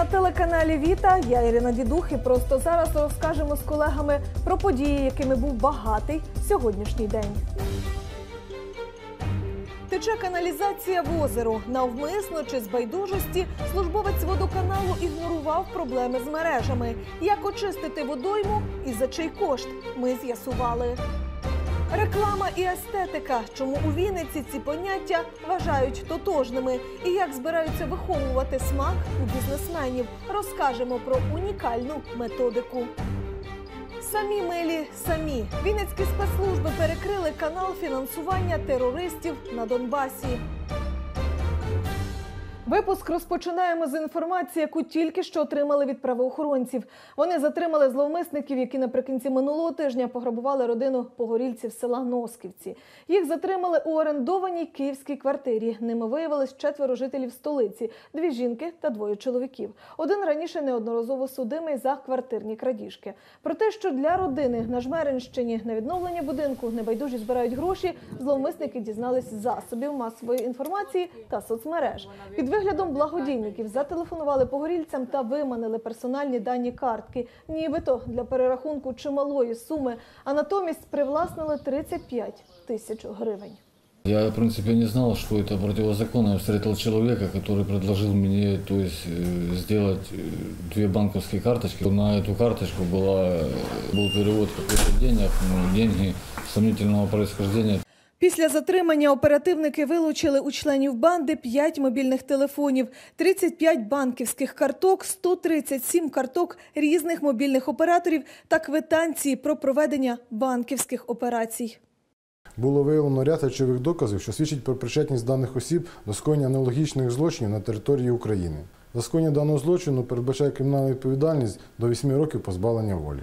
на телеканалі Віта. Я Ірина Дідух і просто зараз розкажемо з колегами про події, якими був багатий сьогоднішній день. Тече каналізація в озеро. Навмисно чи з байдужості службовець водоканалу ігнорував проблеми з мережами. Як очистити водойму і за чий кошт ми з'ясували. Реклама і естетика. Чому у Вінниці ці поняття вважають тотожними? І як збираються виховувати смак у бізнесменів? Розкажемо про унікальну методику. Самі милі самі. Вінницькі спецслужби перекрили канал фінансування терористів на Донбасі. Випуск розпочинаємо з інформації, яку тільки що отримали від правоохоронців. Вони затримали зловмисників, які наприкінці минулого тижня пограбували родину погорільців села Носківці. Їх затримали у орендованій київській квартирі. Ними виявилось четверо жителів столиці: дві жінки та двоє чоловіків. Один раніше неодноразово судимий за квартирні крадіжки. Про те, що для родини на Жмеринщині на відновлення будинку небайдужі збирають гроші, зловмисники дізнались засобів масової інформації та соцмереж. Під виглядом благодійників зателефонували погорільцям та виманили персональні дані картки, нібито для перерахунку чималої суми, а натомість привласнили 35 тисяч гривень. Я, в принципе, не знал, что это противозаконно. Я встретил человека, который предложил мне то есть, э, сделать э, две банковские карточки. На эту карточку была, э, был перевод каких-то денег, ну, деньги сомнительного происхождения. Після затримання оперативники вилучили у членів банди 5 мобільних телефонів, 35 банківських карток, 137 карток різних мобільних операторів та квитанції про проведення банківських операцій. Було виявлено ряд речових доказів, що свідчить про причетність даних осіб до скоєння аналогічних злочинів на території України. За скоєння даного злочину передбачає кримінальну відповідальність до 8 років позбавлення волі.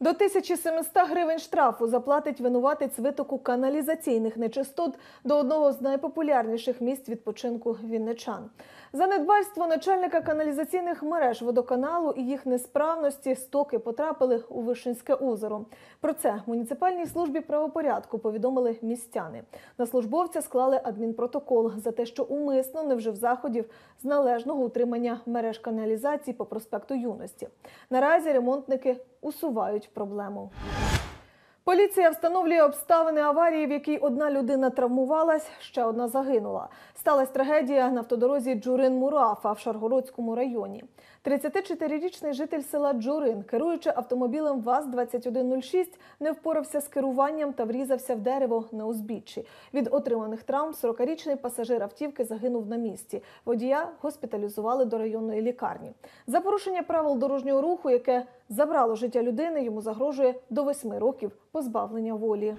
До 1700 гривень штрафу заплатить винуватець витоку каналізаційних нечистот до одного з найпопулярніших місць відпочинку вінничан. За недбальство начальника каналізаційних мереж водоканалу і їх несправності стоки потрапили у Вишинське озеро. Про це муніципальній службі правопорядку повідомили містяни. На службовця склали адмінпротокол за те, що умисно не вжив заходів з належного утримання мереж каналізації по проспекту юності. Наразі ремонтники усувають проблему. Поліція встановлює обставини аварії, в якій одна людина травмувалась, ще одна загинула. Сталася трагедія на автодорозі Джурин-Мурафа в Шаргородському районі. 34-річний житель села Джурин, керуючи автомобілем ВАЗ-2106, не впорався з керуванням та врізався в дерево на узбіччі. Від отриманих травм 40-річний пасажир автівки загинув на місці. Водія госпіталізували до районної лікарні. За порушення правил дорожнього руху, яке забрало життя людини, йому загрожує до 8 років позбавлення волі.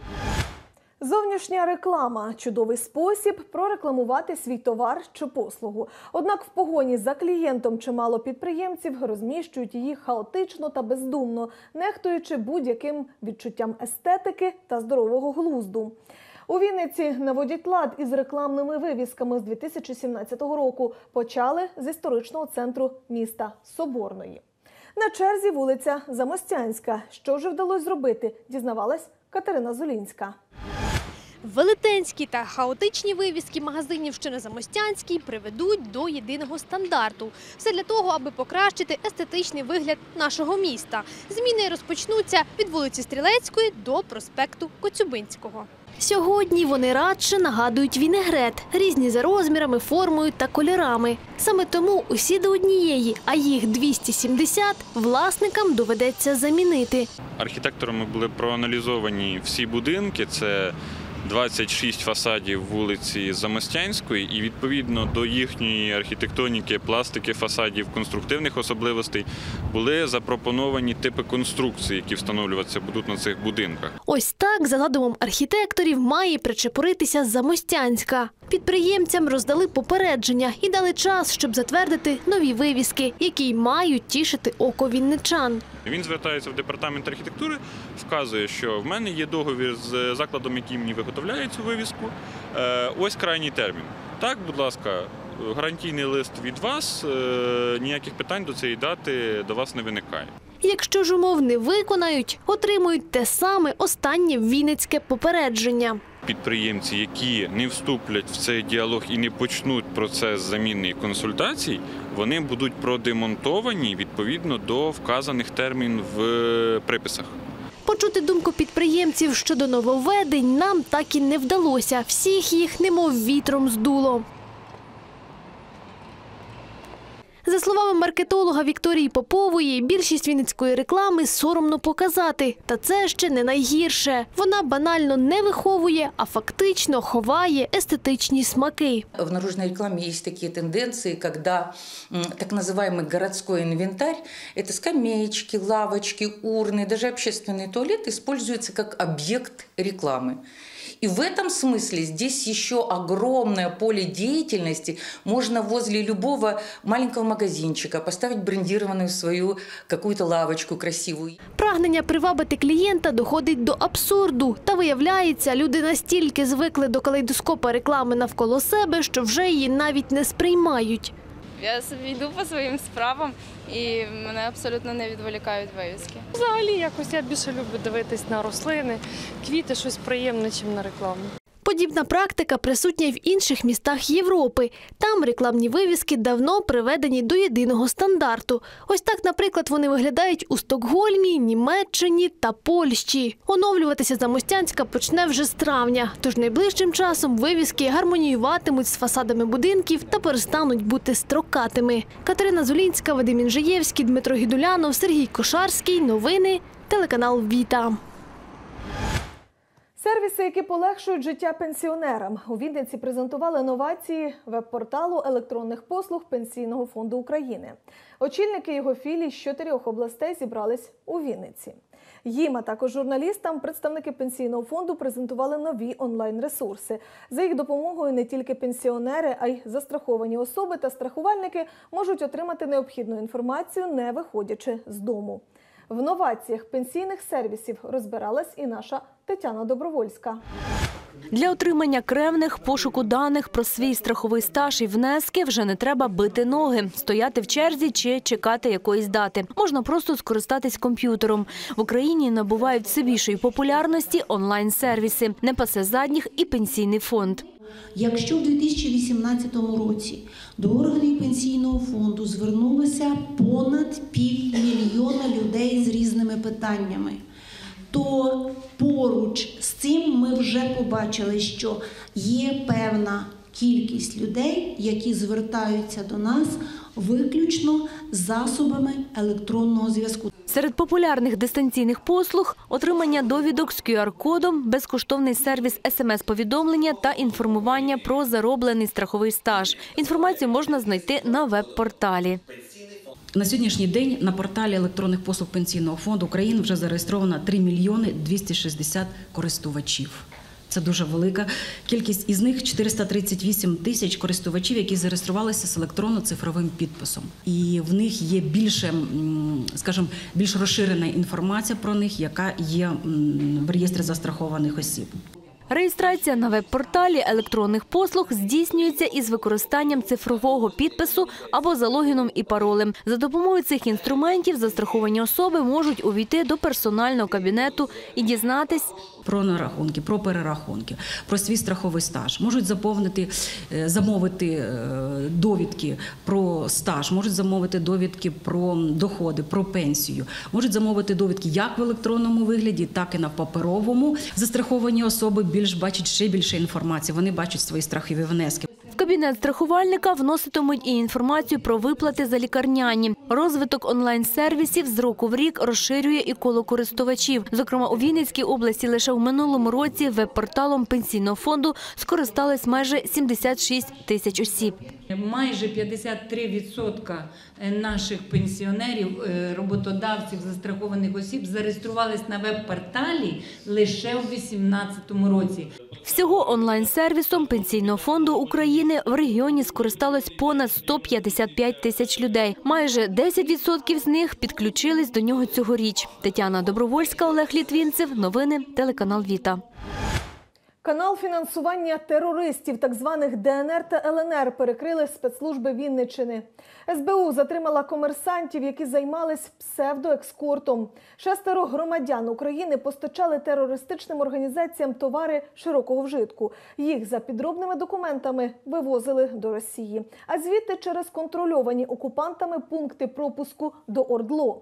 Зовнішня реклама чудовий спосіб прорекламувати свій товар чи послугу. Однак в погоні за клієнтом чимало підприємців розміщують її хаотично та бездумно, нехтуючи будь-яким відчуттям естетики та здорового глузду. У Вінниці наводять лад із рекламними вивісками з 2017 року. Почали з історичного центру міста Соборної. На черзі вулиця Замостянська. Що вже вдалося зробити, дізнавалась Катерина Зулінська. Велетенські та хаотичні вивіски магазинів, що на Замостянській, приведуть до єдиного стандарту. Все для того, аби покращити естетичний вигляд нашого міста. Зміни розпочнуться від вулиці Стрілецької до проспекту Коцюбинського. Сьогодні вони радше нагадують вінегрет, різні за розмірами, формою та кольорами. Саме тому усі до однієї, а їх 270, власникам доведеться замінити. Архітекторами були проаналізовані всі будинки. Це 26 фасадів вулиці Замостянської, і відповідно до їхньої архітектоніки, пластики фасадів, конструктивних особливостей були запропоновані типи конструкцій, які встановлюватися будуть на цих будинках. Ось так, за задумом архітекторів, має причепуритися Замостянська. Підприємцям роздали попередження і дали час, щоб затвердити нові вивіски, які й мають тішити око вінничан. Він звертається в департамент архітектури, вказує, що в мене є договір з закладом, який мені виготовляє цю вивіску. Е, Ось крайній термін. Так, будь ласка, гарантійний лист від вас, е, ніяких питань до цієї дати до вас не виникає. Якщо ж умов не виконають, отримують те саме останнє вінницьке попередження. Підприємці, які не вступлять в цей діалог і не почнуть процес заміни і консультацій, вони будуть продемонтовані відповідно до вказаних термін в приписах. Почути думку підприємців щодо нововведень нам так і не вдалося. Всіх їх немов вітром здуло. За словами маркетолога Вікторії Попової, більшість вінницької реклами соромно показати. Та це ще не найгірше. Вона банально не виховує, а фактично ховає естетичні смаки. В наружной рекламе есть такие тенденции, когда м, так называемый городской инвентарь – это скамеечки, лавочки, урны, даже общественный туалет используется как объект рекламы. И в этом смысле здесь еще огромное поле деятельности. Можно возле любого маленького магазинчика поставить брендированную свою какую-то лавочку красивую. Прагнення привабити клієнта доходить до абсурду. Та виявляється, люди настільки звикли до калейдоскопа реклами навколо себе, що вже її навіть не сприймають. Я собі йду по своїм справам і мене абсолютно не відволікають вивіски. Взагалі якось я більше люблю дивитись на рослини, квіти, щось приємне, чим на рекламу. Подібна практика присутня й в інших містах Європи. Там рекламні вивіски давно приведені до єдиного стандарту. Ось так, наприклад, вони виглядають у Стокгольмі, Німеччині та Польщі. Оновлюватися Замостянська почне вже з травня, тож найближчим часом вивіски гармоніюватимуть з фасадами будинків та перестануть бути строкатими. Катерина Зулінська, Вадим Інжиєвський, Дмитро Гідулянов, Сергій Кошарський. Новини. Телеканал Віта. Сервіси, які полегшують життя пенсіонерам. У Вінниці презентували новації веб-порталу електронних послуг Пенсійного фонду України. Очільники його філій з чотирьох областей зібрались у Вінниці. Їм, а також журналістам, представники пенсійного фонду презентували нові онлайн-ресурси. За їх допомогою не тільки пенсіонери, а й застраховані особи та страхувальники можуть отримати необхідну інформацію, не виходячи з дому. В новаціях пенсійних сервісів розбиралась і наша Тетяна Добровольська. Для отримання кревних пошуку даних про свій страховий стаж і внески вже не треба бити ноги, стояти в черзі чи чекати якоїсь дати. Можна просто скористатись комп'ютером. В Україні набувають все більшої популярності онлайн-сервіси. Не пасе задніх і пенсійний фонд. Якщо в 2018 році до органів пенсійного фонду звернулося понад півмільйона людей з різними питаннями, то поруч з цим ми вже побачили, що є певна кількість людей, які звертаються до нас виключно засобами електронного зв'язку. Серед популярних дистанційних послуг отримання довідок з QR-кодом, безкоштовний сервіс смс-повідомлення та інформування про зароблений страховий стаж. Інформацію можна знайти на веб-порталі. На сьогоднішній день на порталі електронних послуг Пенсійного фонду України вже зареєстровано 3 мільйони 260 користувачів. Це дуже велика кількість. Із них 438 тисяч користувачів, які зареєструвалися з електронно-цифровим підписом. І в них є більше, скажімо, більш розширена інформація про них, яка є в реєстрі застрахованих осіб. Реєстрація на веб-порталі електронних послуг здійснюється із використанням цифрового підпису або за логіном і паролем. За допомогою цих інструментів застраховані особи можуть увійти до персонального кабінету і дізнатись, про нарахунки, про перерахунки, про свій страховий стаж. Можуть заповнити, е, замовити е, довідки про стаж, можуть замовити довідки про доходи, про пенсію, можуть замовити довідки як в електронному вигляді, так і на паперовому. Застраховані особи більш бачать ще більше інформації. Вони бачать свої страхові внески. Кабінет страхувальника вноситимуть і інформацію про виплати за лікарняні. Розвиток онлайн-сервісів з року в рік розширює і коло користувачів. Зокрема, у Вінницькій області лише в минулому році веб-порталом пенсійного фонду скористались майже 76 тисяч осіб. Майже 53% наших пенсіонерів, е, роботодавців, застрахованих осіб зареєструвались на веб-порталі лише у 2018 році. Всього онлайн-сервісом Пенсійного фонду України в регіоні скористалось понад 155 тисяч людей. Майже 10% з них підключились до нього цьогоріч. Тетяна Добровольська, Олег Літвінцев. Новини телеканал Віта. Канал фінансування терористів, так званих ДНР та ЛНР, перекрили спецслужби Вінниччини. СБУ затримала комерсантів, які займались псевдоекскортом. Шестеро громадян України постачали терористичним організаціям товари широкого вжитку. Їх за підробними документами вивозили до Росії, а звідти через контрольовані окупантами пункти пропуску до Ордло.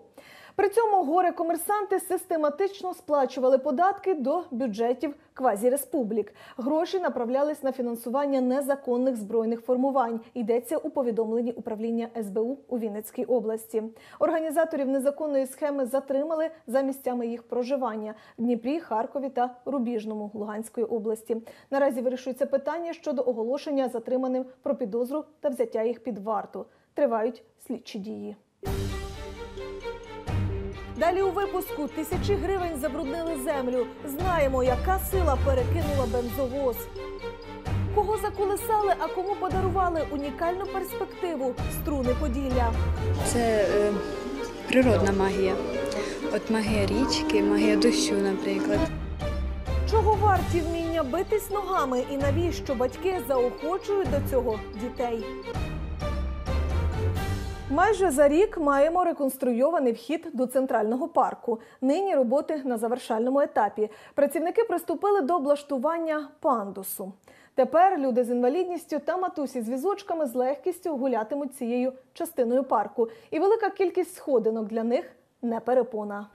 При цьому горе-комерсанти систематично сплачували податки до бюджетів квазіреспублік. Гроші направлялись на фінансування незаконних збройних формувань. Йдеться у повідомленні управління СБУ у Вінницькій області. Організаторів незаконної схеми затримали за місцями їх проживання в Дніпрі, Харкові та Рубіжному Луганської області. Наразі вирішується питання щодо оголошення затриманим про підозру та взяття їх під варту. Тривають слідчі дії. Далі у випуску тисячі гривень забруднили землю. Знаємо, яка сила перекинула бензовоз. Кого заколисали, а кому подарували унікальну перспективу струни Поділля. Це е, природна магія. От магія річки, магія дощу, наприклад. Чого варті вміння битись ногами і навіщо батьки заохочують до цього дітей? Майже за рік маємо реконструйований вхід до центрального парку. Нині роботи на завершальному етапі. Працівники приступили до облаштування пандусу. Тепер люди з інвалідністю та матусі з візочками з легкістю гулятимуть цією частиною парку. І велика кількість сходинок для них не перепона.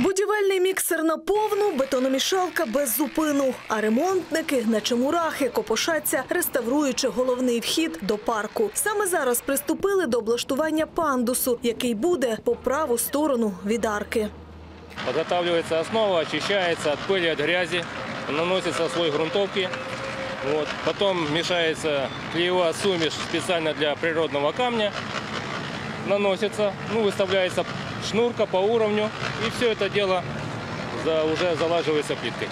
Будівельний міксер на повну, бетономішалка без зупину. А ремонтники, наче мурахи, копошаться, реставруючи головний вхід до парку. Саме зараз приступили до облаштування пандусу, який буде по праву сторону від арки. Подготавливается основа, очищается от пыли, от грязи, наносится слой грунтовки. Вот. Потом мешается клеевая сумеш специально для природного камня. Наносится, ну, выставляется шнурка по уровню. И все это дело за, уже залаживается плиткой.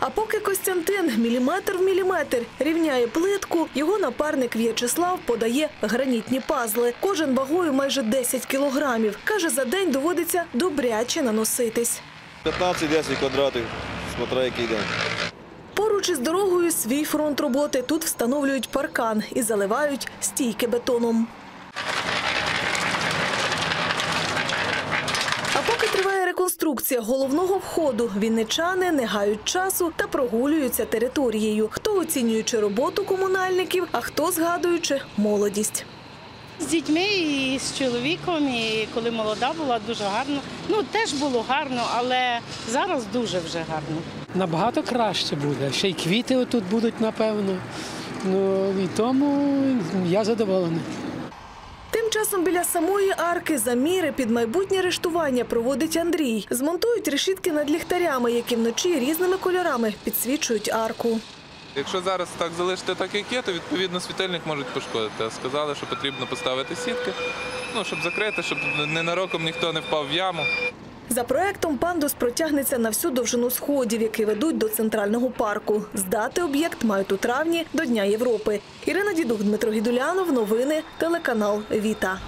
А поки Костянтин міліметр в міліметр рівняє плитку, його напарник В'ячеслав подає гранітні пазли. Кожен вагою майже 10 кілограмів. Каже, за день доводиться добряче наноситись. 15-10 квадратів, смотря який день. Поруч із дорогою свій фронт роботи. Тут встановлюють паркан і заливають стійки бетоном. А поки триває реконструкція головного входу, вінничани не гають часу та прогулюються територією. Хто оцінюючи роботу комунальників, а хто згадуючи молодість. З дітьми і з чоловіком, і коли молода була, дуже гарно. Ну, теж було гарно, але зараз дуже вже гарно. Набагато краще буде. Ще й квіти отут будуть, напевно. Ну і тому я задоволений. Часом біля самої арки заміри під майбутнє рештування проводить Андрій. Змонтують решітки над ліхтарями, які вночі різними кольорами підсвічують арку. Якщо зараз так залишити так, як є, то відповідно світильник можуть пошкодити. Сказали, що потрібно поставити сітки, ну щоб закрити, щоб ненароком ніхто не впав в яму. За проектом пандус протягнеться на всю довжину сходів, які ведуть до центрального парку. Здати об'єкт мають у травні до Дня Європи. Ірина Дідук, Дмитро Гідулянов. Новини. Телеканал Віта.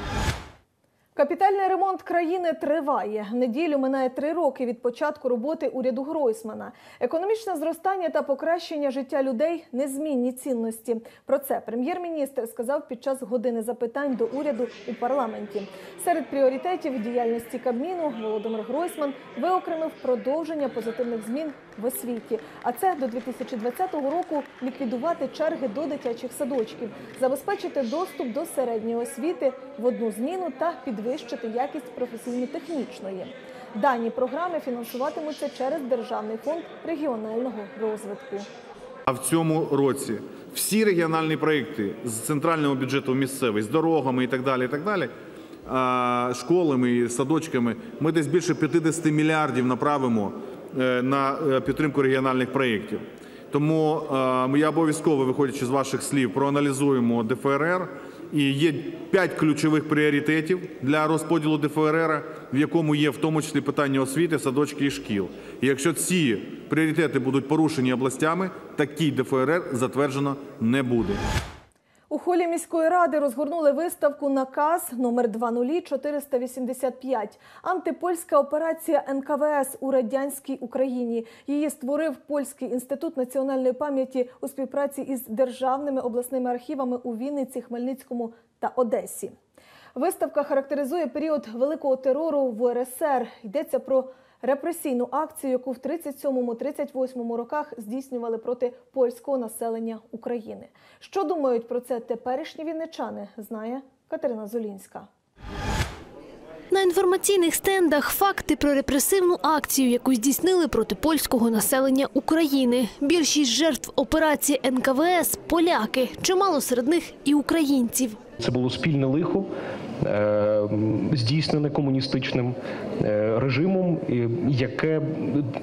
Капітальний ремонт країни триває. Неділю минає три роки від початку роботи уряду Гройсмана. Економічне зростання та покращення життя людей незмінні цінності. Про це прем'єр-міністр сказав під час години запитань до уряду у парламенті. Серед пріоритетів діяльності Кабміну Володимир Гройсман виокремив продовження позитивних змін в освіті. А це до 2020 року ліквідувати черги до дитячих садочків, забезпечити доступ до середньої освіти в одну зміну та підвищити якість професійно-технічної. Дані програми фінансуватимуться через Державний фонд регіонального розвитку. А в цьому році всі регіональні проекти з центрального бюджету місцевий, з дорогами і так далі, і так далі, школами і садочками, ми десь більше 50 мільярдів направимо е, на е, підтримку регіональних проєктів. Тому е, я обов'язково, виходячи з ваших слів, проаналізуємо ДФРР. І є п'ять ключових пріоритетів для розподілу ДФРР, в якому є в тому числі питання освіти, садочки і шкіл. І якщо ці пріоритети будуть порушені областями, такий ДФРР затверджено не буде. Холі міської ради розгорнули виставку наказ номер 20485 антипольська операція НКВС у радянській Україні. Її створив Польський інститут національної пам'яті у співпраці із державними обласними архівами у Вінниці, Хмельницькому та Одесі. Виставка характеризує період великого терору в УРСР. Йдеться про репресійну акцію, яку в 37-38 роках здійснювали проти польського населення України. Що думають про це теперішні вінничани, знає Катерина Золінська. На інформаційних стендах факти про репресивну акцію, яку здійснили проти польського населення України. Більшість жертв операції НКВС поляки, чимало серед них і українців. Це було спільне лихо, здійснене комуністичним е, режимом, яке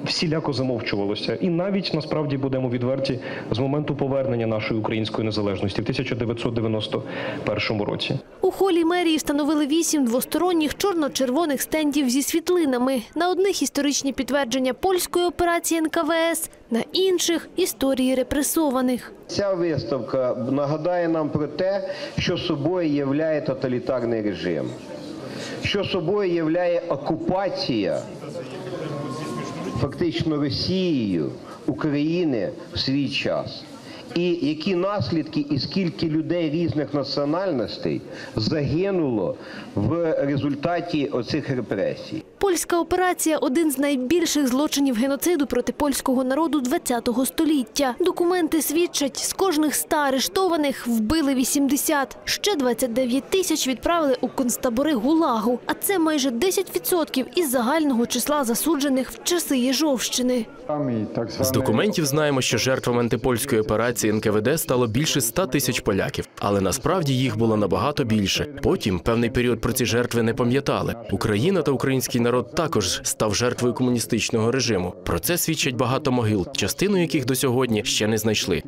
всіляко замовчувалося. І навіть насправді будемо відверті з моменту повернення нашої української незалежності в 1991 році. У холі мерії встановили вісім двосторонніх чорно-червоних стендів зі світлинами. На одних історичні підтвердження польської операції НКВС, на інших історії репресованих. Ця виставка нагадає нам про те, що собою являє тоталітарний режим, що собою являє окупація фактично Росією України в свій час. І які наслідки і скільки людей різних національностей загинуло в результаті оцих репресій. Польська операція один з найбільших злочинів геноциду проти польського народу ХХ століття. Документи свідчать, з кожних ста арештованих вбили 80. Ще 29 тисяч відправили у концтабори ГУЛАГу. А це майже 10% із загального числа засуджених в часи Єжовщини. З документів знаємо, що жертвами антипольської операції НКВД стало більше 100 тисяч поляків, але насправді їх було набагато більше. Потім певний період про ці жертви не пам'ятали. Україна та український народ також став жертвою комуністичного режиму. Про це свідчать багато могил, частину яких до сьогодні ще не знайшли.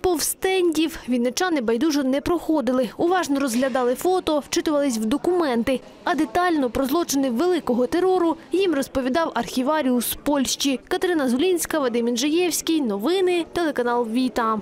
Повз стендів вінничани байдуже не проходили, уважно розглядали фото, вчитувались в документи. А детально про злочини великого терору їм розповідав архіваріус з Польщі Катерина Зулінська, Вадим Інжиєвський. Новини, телеканал Віта.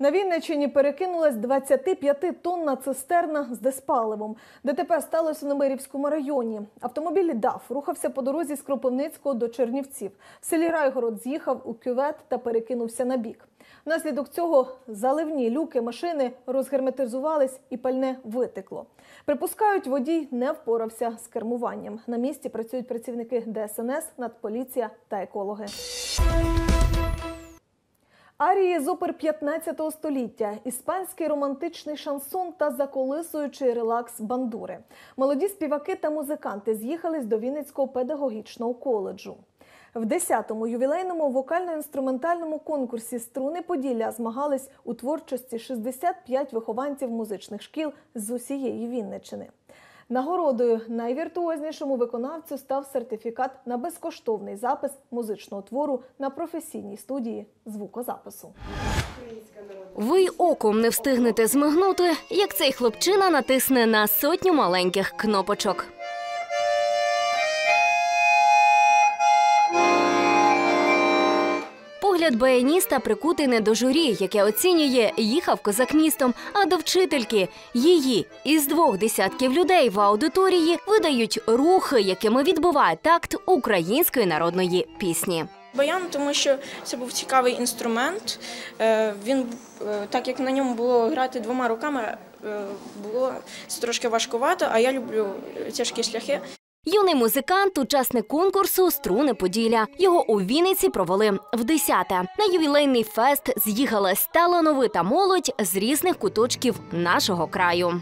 На Вінниччині перекинулась 25-тонна цистерна з диспаливом. ДТП сталося у Немирівському районі. Автомобіль ДАФ рухався по дорозі з Кропивницького до Чернівців. В селі Райгород з'їхав у кювет та перекинувся на бік. Внаслідок цього заливні люки машини розгерметизувались і пальне витекло. Припускають, водій не впорався з кермуванням. На місці працюють працівники ДСНС, Нацполіція та екологи. Арії з опер 15 століття, іспанський романтичний шансон та заколисуючий релакс бандури. Молоді співаки та музиканти з'їхались до Вінницького педагогічного коледжу. В 10-му ювілейному вокально-інструментальному конкурсі Струни Поділля змагались у творчості 65 вихованців музичних шкіл з усієї Вінниччини. Нагородою найвіртуознішому виконавцю став сертифікат на безкоштовний запис музичного твору на професійній студії звукозапису. Ви оком не встигнете змигнути, як цей хлопчина натисне на сотню маленьких кнопочок. Погляд баяніста прикутий не до журі, яке оцінює їхав козак містом, а до вчительки. Її із двох десятків людей в аудиторії видають рухи, якими відбуває такт української народної пісні. Баян, тому що це був цікавий інструмент. Е, Він, е, так як на ньому було грати двома руками, е, було це трошки важкувато, а я люблю тяжкі шляхи. Юний музикант, учасник конкурсу Струни Поділля. Його у Вінниці провели в десяте. На ювілейний фест з'їхалась талановита молодь з різних куточків нашого краю.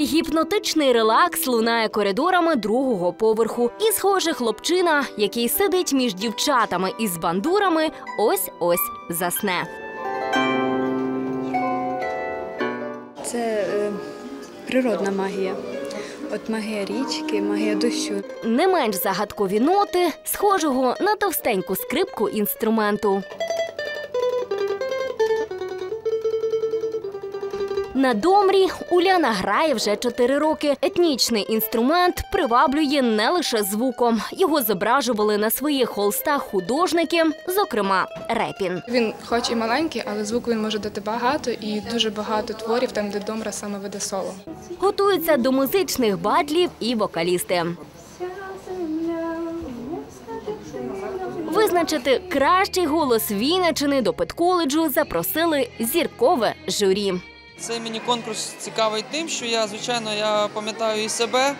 Гіпнотичний релакс лунає коридорами другого поверху. І, схоже, хлопчина, який сидить між дівчатами із бандурами, ось ось засне. Це е, природна магія. От магія річки, магія дощу. Не менш загадкові ноти, схожого на товстеньку скрипку На домрі Уляна грає вже 4 роки. Етнічний інструмент приваблює не лише звуком. Його зображували на своїх холстах художники, зокрема Репін. Він хоч і маленький, але звуку він може дати багато і дуже багато творів, там де домра саме веде соло. Готуються до музичних батлів і вокалісти. Визначити кращий голос Вінничини до педколеджу запросили зіркове журі. Цей міні-конкурс цікавий тим, що я, звичайно, я пам'ятаю і себе,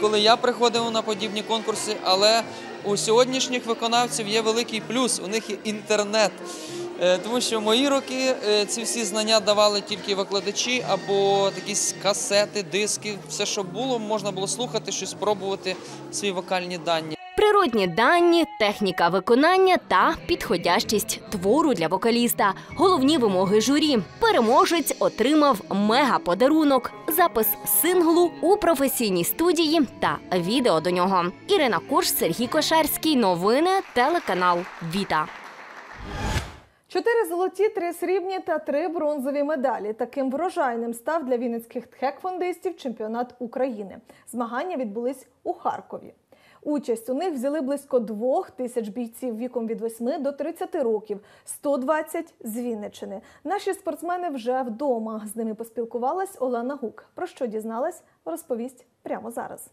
коли я приходив на подібні конкурси, але у сьогоднішніх виконавців є великий плюс, у них є інтернет. Е, Тому що в мої роки е, ці всі знання давали тільки викладачі або якісь касети, диски, все, що було, можна було слухати, щось пробувати, свої вокальні дані. Природні дані, техніка виконання та підходящість твору для вокаліста. Головні вимоги журі. Переможець отримав мега-подарунок, запис синглу у професійній студії та відео до нього. Ірина Куш, Сергій Кошарський. Новини телеканал Віта. Чотири золоті, три срібні та три бронзові медалі. Таким врожайним став для вінницьких тхекфондистів чемпіонат України. Змагання відбулись у Харкові. Участь у них взяли близько двох тисяч бійців віком від 8 до 30 років, 120 з Вінничини. Наші спортсмени вже вдома. З ними поспілкувалась Олена Гук. Про що дізналась, розповість прямо зараз.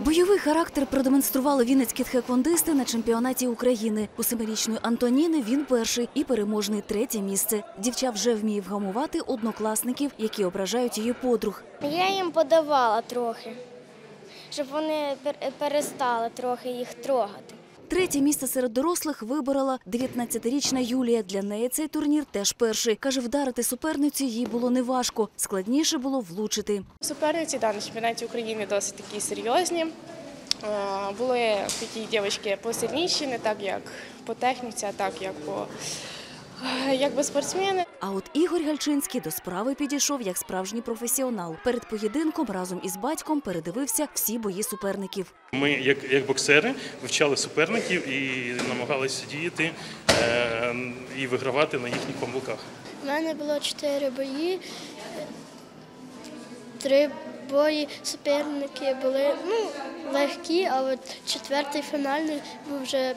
Бойовий характер продемонстрували вінницькі тхеквондисти на чемпіонаті України. У семирічної Антоніни він перший і переможний третє місце. Дівча вже вміє вгамувати однокласників, які ображають її подруг. Я їм подавала трохи, щоб вони пер- перестали трохи їх трогати. Третє місце серед дорослих виборола 19-річна Юлія. Для неї цей турнір теж перший. Каже, вдарити суперницю їй було неважко. Складніше було влучити. Суперниці да, на чемпіонаті України досить такі серйозні. Е, Були такі дівчатки посильніші, не так як по техніці, а так як по якби спортсмени. А от Ігор Гальчинський до справи підійшов як справжній професіонал. Перед поєдинком разом із батьком передивився всі бої суперників. Ми, як, як боксери, вивчали суперників і намагалися діяти е, і вигравати на їхніх помилках. У мене було чотири бої. Три бої суперники були ну, легкі, а от четвертий фінальний був вже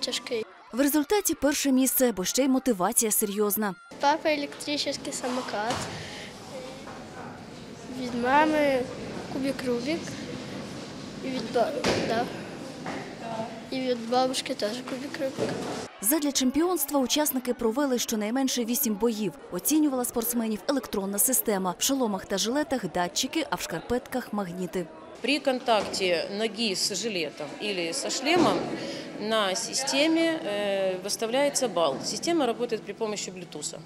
тяжкий. В результаті перше місце, бо ще й мотивація серйозна. Папа електричний самокат. Від мами кубик Рубік. І від, да. і від бабушки теж кубик Рубік. Задля чемпіонства учасники провели щонайменше вісім боїв. Оцінювала спортсменів електронна система. В шоломах та жилетах датчики, а в шкарпетках магніти. При контакте ноги с жилетом или со шлемом на системе э, выставляется балл. Система работает при помощи Bluetooth.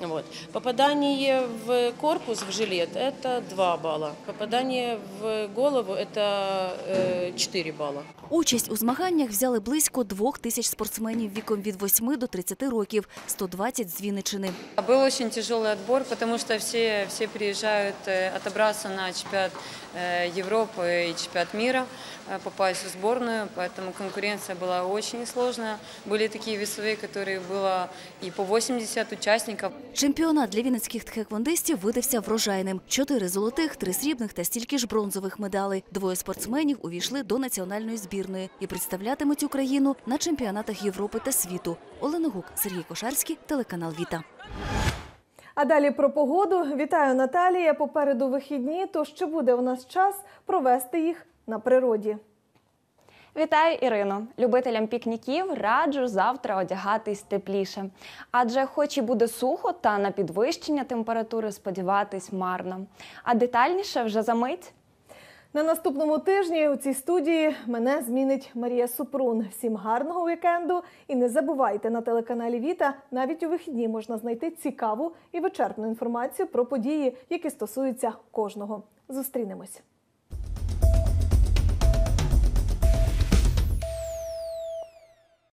Вот. Попадание в корпус, в жилет – это 2 балла. Попадание в голову – это э, 4 балла. Участь у змаганнях взяли близько двох тисяч спортсменів віком від 8 до 30 років, 120 з Вінничини. Был очень тяжелый отбор, потому что все, все приезжают э, отобраться на чемпионат э, Европы и чемпионат мира, э, попасть в сборную, поэтому конкуренция была очень сложная. Были такие весовые, которые было и по 80 участников. Чемпіонат для вінницьких тхеквондистів видався врожайним. Чотири золотих, три срібних та стільки ж бронзових медалей. Двоє спортсменів увійшли до національної збірної і представлятимуть Україну на чемпіонатах Європи та світу. Олена Гук, Сергій Кошарський, телеканал Віта. А далі про погоду. Вітаю Наталія. Попереду вихідні. Тож чи буде у нас час провести їх на природі? Вітаю, Ірино! Любителям пікніків раджу завтра одягатись тепліше. Адже, хоч і буде сухо, та на підвищення температури сподіватись марно. А детальніше вже за мить. На наступному тижні у цій студії мене змінить Марія Супрун. Всім гарного вікенду і не забувайте на телеканалі Віта навіть у вихідні можна знайти цікаву і вичерпну інформацію про події, які стосуються кожного. Зустрінемось.